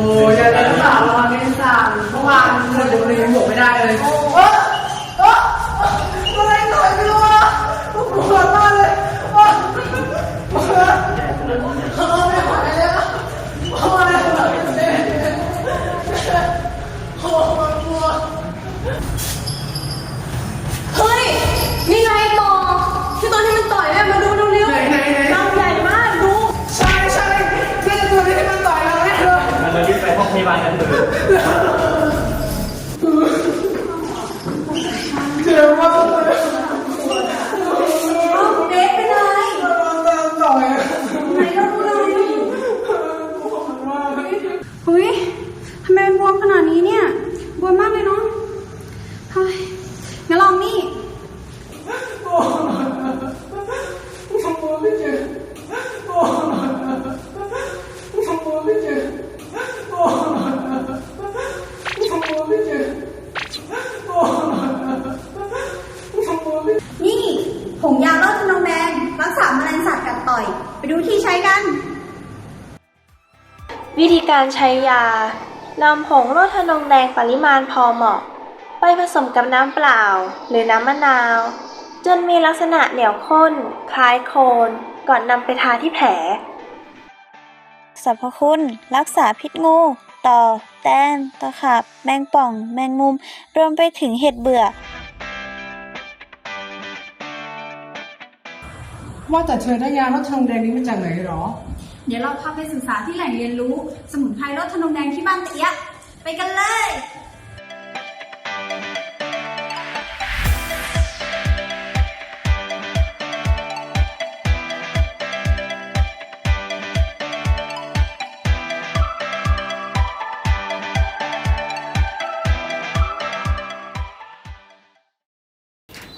อ้ยจะเล่นสาวเราเล่นสาวเมื่อวานเธอดูเลยหมวกไม่ได้เลย บาลกันเถอะเจ็บมากเลยเอาเด็กเป็นอะไรมันต่อยไหนเราดูเลยเฮ้ยทำไมมันบวมขนาดนี้เนี่ย บวมมากเลยเนาะเฮ้ยงั้นลองนี่ทำตัวไม่เจ็บโอ้ทำตัวไม่เจ็บโอ้ทำตัวไม่เจ็บโอ้ทำตัวไม่ นี่ผงยาลดทนองแดงรักษาแมลงสัตว์กัดต่อย ไปดูที่ใช้กัน วิธีการใช้ยานำผงโรทนงแดงปริมาณพอเหมาะ ไปผสมกับน้ำเปล่า หรือน้ำมะนาว จนมีลักษณะเหนียวข้น คล้ายโคลนก่อนนำไปทาที่แผลสรรพคุณ รักษาพิษงู ต่อ แตนตะขาบ แมงป่อง แมงมุม รวมไปถึงเห็ดเบื่อ ว่าแต่เธอได้ยาลดทองแดงนี้มาจากไหนหรอ เดี๋ยวเราพาไปศึกษาที่แหล่งเรียนรู้ สมุนไพรลดทนงแดงที่บ้านเตี้ยะไปกันเลย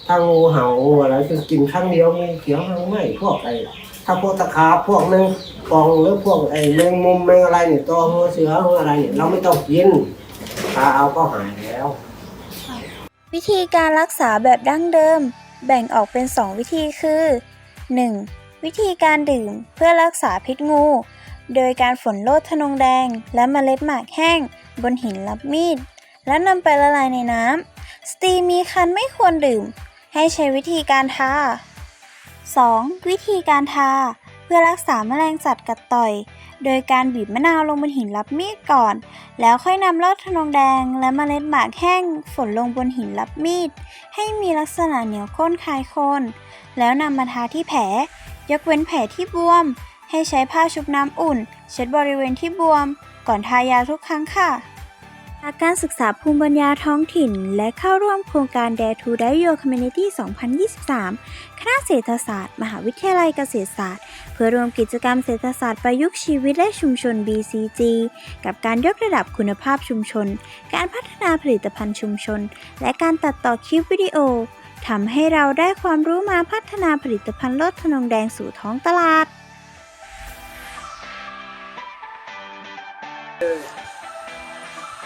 ถ้างูเห่างูอะไรจะกินครั้งเดียวงูเขียวหางไหมพวกไอ้ถ้าพวกตะขาบพวกแมงปองหรือพวกไอ้แมงมุมแมงอะไรเนี่ยตัวงูเสืองูอะไรเนี่ยเราไม่ต้องกินทาเอาก็หายแล้ว วิธีการรักษาแบบดั้งเดิม แบ่งออกเป็น 2 วิธีคือ 1. วิธีการดื่มเพื่อรักษาพิษงู โดยการฝนโลดทนงแดง และเมล็ดหมากแห้ง บนหินรับมีด และนำไปละลายในน้ำสตรีมีคันไม่ควรดื่ม ให้ใช้วิธีการทา 2. วิธีการทา เพื่อรักษาแมลงสัตว์กัดต่อย โดยการบีบมะนาวลงบนหินรับมีดก่อน แล้วค่อยนำลอดทนงแดง และเมล็ดหมากแห้งฝนลงบนหินรับมีด ให้มีลักษณะเหนียวข้นคลายโคลนแล้วนำมาทาที่แผล ยกเว้นแผลที่บวม ให้ใช้ผ้าชุบน้ำอุ่น เช็ดบริเวณที่บวม ก่อนทายาทุกครั้งค่ะ จากการศึกษาภูมิปัญญาท้องถิ่น และเข้าร่วมโครงการ Dare to d i o Community 2023 คณะเศรษฐศาสตร์ มหาวิทยาลัยเกษตรศาสตร์ เพื่อรวมกิจกรรมเศรษฐศาสตร์ประยุกต์ชีวิตและชุมชน BCG กับการยกระดับคุณภาพชุมชน การพัฒนาผลิตภัณฑ์ชุมชน และการตัดต่อคลิปวิดีโอทำให้เราได้ความรู้มาพัฒนาผลิตภัณฑ์ลดทนงแดงสู่ท้องตลาด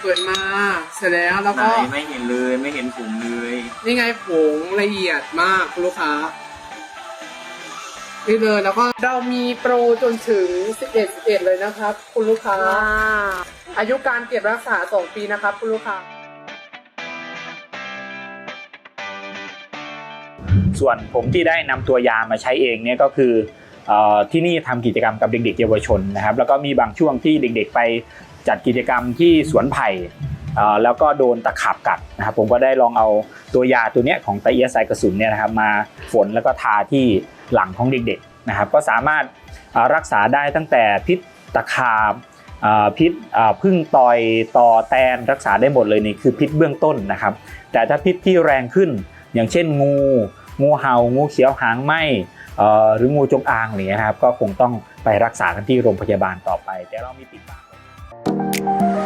เปิดมาเสร็จแล้วแล้วไหนก็ไม่เห็นเลยไม่เห็นผมเลยนี่ไงผงละเอียดมากคุณลูกค้านี่เลยแล้วก็เรามีโปรจนถึง 11 11 เลยนะครับ คุณลูกค้าอายุการเก็บรักษา 2 ปีนะครับ คุณลูกค้า ส่วนผมที่ได้นำตัวยามาใช้เองเนี่ยก็คือเอ่อที่นี่ทำกิจกรรมกับเด็กๆเยาวชนนะครับ แล้วก็มีบางช่วงที่เด็กๆไป จัดกิจกรรมที่สวนไผ่แล้วก็โดนตะขาบกัดนะครับผมก็ได้ลองเอาตัวยาตัวเนี้ยของไตรเอียไซกระสุนเนี่ยนะครับมาฝนแล้วก็ทาที่หลังของเด็กๆนะครับก็สามารถรักษาได้ตั้งแต่พิษตะขาบพิษพึ่งต่อยต่อแตนรักษาได้หมดเลยนี่คือพิษเบื้องต้นนะครับ แต่ถ้าพิษที่แรงขึ้น อย่างเช่นงู งูเห่างูเขียวหางไหมหรืองูจงอางอะไรเงี้ยครับก็คงต้องไปรักษากันที่โรงพยาบาลต่อไป แต่เรามีติดบ้าน Thank you.